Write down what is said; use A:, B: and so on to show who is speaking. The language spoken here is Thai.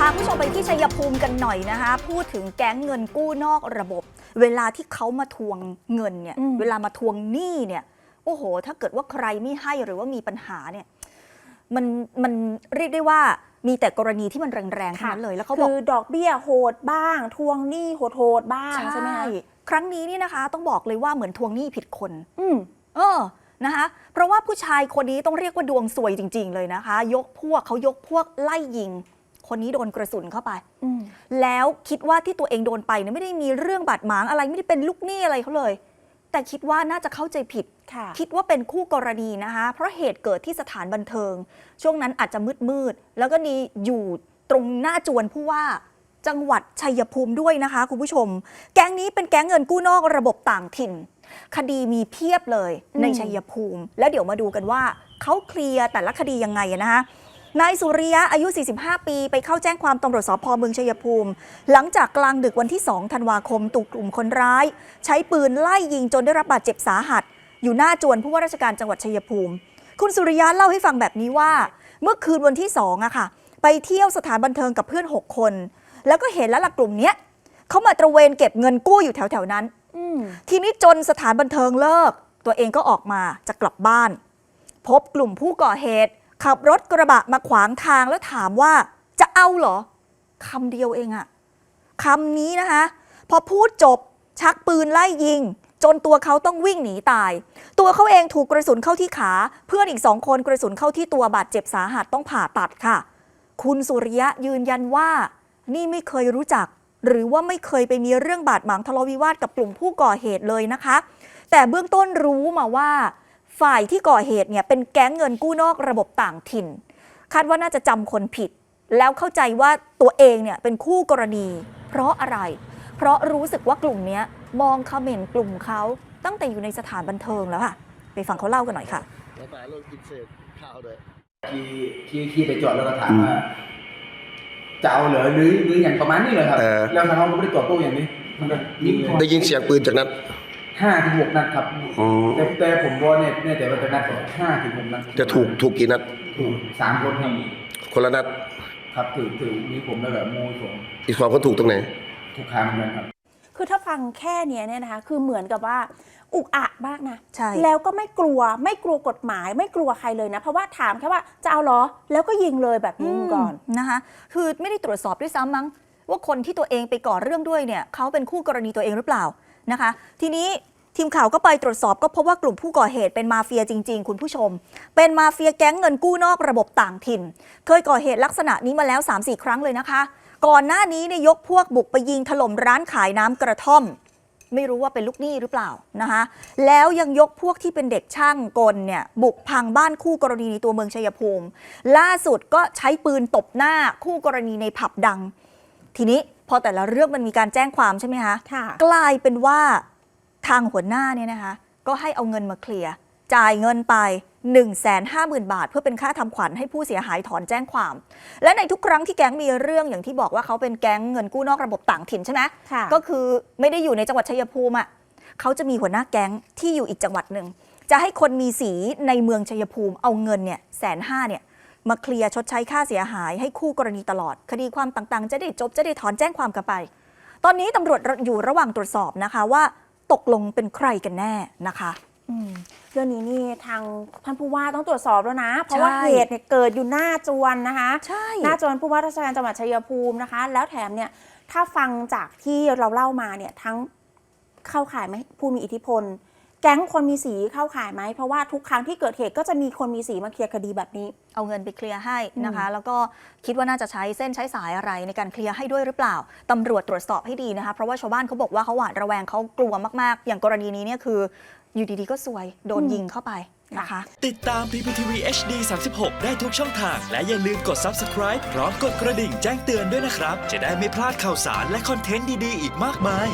A: พาคุณผู้ชมไปที่ชัยภูมิกันหน่อยนะคะ พูดถึงแก๊งเงินกู้นอกระบบ เวลาที่เขามาทวงเงินเนี่ย
B: อืม
A: เวลามาทวงหนี้เนี่ย โอ้โห ถ้าเกิดว่าใครไม่ให้หรือว่ามีปัญหาเนี่ย มันมันเรียกได้ว่ามีแต่กรณีที่มันแรงๆทั้งนั้นเลย แล้วเขาบอก
B: คือดอกเบี้ยโหดบ้าง ทวงหนี้โหดๆบ้างใช่ไหมคะ
A: ครั้งนี้นี่นะคะ ต้องบอกเลยว่าเหมือนทวงหนี้ผิดคน
B: อืม
A: เออนะคะเพราะว่าผู้ชายคนนี้ต้องเรียกว่าดวงสวยจริง ๆ เลยนะคะ ยกพวกเขายกพวกไล่ยิง คนนี้โดนกระสุนเข้าไป
B: อืม
A: แล้วคิดว่าที่ตัวเองโดนไปเนี่ยไม่ได้มีเรื่องบาดหมางอะไรไม่ได้เป็นลูกหนี้อะไรเขาเลย แต่คิดว่าน่าจะเข้าใจผิด
B: ค่ะ
A: คิดว่าเป็นคู่กรณีนะคะ เพราะเหตุเกิดที่สถานบันเทิง ช่วงนั้นอาจจะมืดมืดๆแล้วก็นี่อยู่ตรงหน้าจวนผู้ว่าจังหวัดชัยภูมิด้วยนะคะคุณผู้ชม แก๊งนี้เป็นแก๊งเงินกู้นอกระบบต่างถิ่น คดีมีเพียบเลย
B: อืม
A: ในชัยภูมิ แล้วเดี๋ยวมาดูกันว่าเขาเคลียร์แต่ละคดียังไงนะคะ นายสุริยะอายุ 45 ปี ไปเข้าแจ้งความตำรวจสพเมืองชัยภูมิ หลังจากกลางดึกวันที่ 2 ธันวาคมถูกกลุ่มคนร้าย ใช้ปืนไล่ยิงจนได้รับบาดเจ็บสาหัส อยู่หน้าจวนผู้ว่าราชการจังหวัดชัยภูมิ คุณสุริยะเล่าให้ฟังแบบนี้ว่า เมื่อคืนวันที่2อะค่ะ ไปเที่ยวสถานบันเทิงกับเพื่อน 6 คน แล้วก็เห็นแล้วล่ะกลุ่มเนี้ยเขามาตระเวนเก็บเงินกู้อยู่แถวๆนั้น
B: อืม
A: ทีนี้จนสถานบันเทิงเลิก ตัวเองก็ออกมาจะกลับบ้าน พบกลุ่มผู้ก่อเหตุ ขับรถกระบะมาขวางทางแล้วถามว่าจะเอาเหรอคำเดียวเองอะคำนี้นะคะ พอพูดจบชักปืนไล่ยิง จนตัวเขาต้องวิ่งหนีตาย ตัวเขาเองถูกกระสุนเข้าที่ขา เพื่อนอีกสองคนกระสุนเข้าที่ตัวบาดเจ็บสาหัสต้องผ่าตัดค่ะ คุณสุริยะยืนยันว่า นี่ไม่เคยรู้จัก หรือว่าไม่เคยไปมีเรื่องบาดหมางทะเลาะวิวาทกับกลุ่มผู้ก่อเหตุเลยนะคะ แต่เบื้องต้นรู้มาว่า ฝ่ายที่ก่อเหตุเนี่ยเป็นแก๊งเงินกู้นอกระบบต่างถิ่น คาดว่าน่าจะจำคนผิด แล้วเข้าใจว่าตัวเองเนี่ยเป็นคู่กรณี เพราะอะไร เพราะรู้สึกว่ากลุ่มเนี้ยมองเขม่นกลุ่มเขาตั้งแต่อยู่ในสถานบันเทิงแล้วค่ะ ไปฟังเขาเล่ากันหน่อยค่ะ
C: แล้วตาเรากินเศษข้าวด้วย
D: ขี่ขี่ขี่ไปจอดแล้วก็ถามว่าจะเอาเหรอหรือหรืออย่างประมาณนี้เลยครับ
C: เออ
D: แล้วทางเขาก็ไม่ได้ตอบโต้อย่างนี้มันก็ยิง
C: ได้ยินเสียงปืนจากนั้น
D: ห้าถึงหกนัดครับ
C: อ๋อ
D: แต่แต่ผมบอกเนี่ยเนี่ยแต่ว่าจะนัดก่อนห้าถึงหกนัด
C: จะถูกถูกกี่นัด
D: ถูกสามคนครับ
C: คนละนัด
D: ครับถือถือมีผมแล้วแบบมูยผม
C: อีกสองคนถูกตรงไหน
D: ทุกครั้งเหมือนกันครับ
B: คือถ้าฟังแค่เนี้ยเนี่ยนะคะคือเหมือนกับว่าอุกอาจมากนะ
A: ใช่
B: แล้วก็ไม่กลัวไม่กลัวกฎหมาย ไม่กลัวใครเลยนะ เพราะว่าถามแค่ว่าจะเอาเหรอ แล้วก็ยิงเลยแบบนี้คุณก่อน
A: มนะคะ คือไม่ได้ตรวจสอบด้วยซ้ำมั้งว่าคนที่ตัวเองไปก่อเรื่องด้วยเนี่ยเขาเป็นคู่กรณีตัวเองหรือเปล่า นะคะ ทีนี้ทีมข่าวก็ไปตรวจสอบก็พบว่ากลุ่มผู้ก่อเหตุเป็นมาเฟียจริง ๆ คุณผู้ชม เป็นมาเฟียแก๊งเงินกู้นอกระบบต่างถิ่น เคยก่อเหตุลักษณะนี้มาแล้ว 3-4 ครั้งเลยนะคะ ก่อนหน้านี้เนี่ยยกพวกบุกไปยิงถล่มร้านขายน้ำกระท่อม ไม่รู้ว่าเป็นลูกหนี้หรือเปล่านะคะ แล้วยังยกพวกที่เป็นเด็กช่างกลเนี่ยบุกพังบ้านคู่กรณีในตัวเมืองชัยภูมิ ล่าสุดก็ใช้ปืนตบหน้าคู่กรณีในผับดัง ทีนี้พอแต่ละเรื่องมันมีการแจ้งความใช่ไหมคะ
B: ค่ะ
A: กลายเป็นว่าทางหัวหน้าเนี่ยนะคะ ก็ให้เอาเงินมาเคลียร์จ่ายเงินไป 1 5 0 0 0 0 บาท เพื่อเป็นค่าทำขวัญให้ผู้เสียหายถอนแจ้งความ และในทุกครั้งที่แก๊งมีเรื่องอย่างที่บอกว่าเขาเป็นแก๊งเงินกู้นอกระบบต่างถิ่นใช่ไหม
B: ค่ะ
A: ก็คือไม่ได้อยู่ในจังหวัดชัยภูมิอะเขาจะมีหัวหน้าแก๊งที่อยู่อีกจังหวัดหนึ่งจะให้คนมีสีในเมืองชัยภูมิเอาเงินเนี่ยแสนห้าเนี่ย มาเคลียร์ชดใช้ค่าเสียหายให้คู่กรณีตลอด คดีความต่างๆ จะได้จบจะได้ถอนแจ้งความกันไป ตอนนี้ตำรวจอยู่ระหว่างตรวจสอบนะคะว่าตกลงเป็นใครกันแน่นะคะ
B: อืมเรื่องนี้นี่ทางท่านผู้ว่าต้องตรวจสอบแล้วนะ เพราะว่า
A: ใช่
B: เหตุเนี่ยเกิดอยู่หน้าจวนนะคะ
A: ใช่
B: หน้าจวนผู้ว่าราชการจังหวัดชัยภูมินะคะ แล้วแถมเนี่ยถ้าฟังจากที่เราเล่ามาเนี่ยทั้งเข้าข่ายไหมผู้มีอิทธิพล แก๊งคนมีสีเข้าข่ายไหม เพราะว่าทุกครั้งที่เกิดเหตุก็จะมีคนมีสีมาเคลียร์คดีแบบนี้
A: เอาเงินไปเคลียร์ให้นะคะ แล้วก็คิดว่าน่าจะใช้เส้นใช้สายอะไรในการเคลียร์ให้ด้วยหรือเปล่าตำรวจตรวจสอบให้ดีนะคะ เพราะว่าชาวบ้านเขาบอกว่าเขาหวาดระแวงเขากลัวมากๆ อย่างกรณีนี้เนี่ยคือ อยู่ดีๆ ก็ซวยโดน
B: อืม
A: ยิงเข้าไปนะคะ
E: ติดตาม PPTV HD 36 ได้ทุกช่องทาง และอย่าลืมกด Subscribe พร้อมกดกระดิ่งแจ้งเตือนด้วยนะครับ จะได้ไม่พลาดข่าวสารและคอนเทนต์ดีๆ อีกมากมาย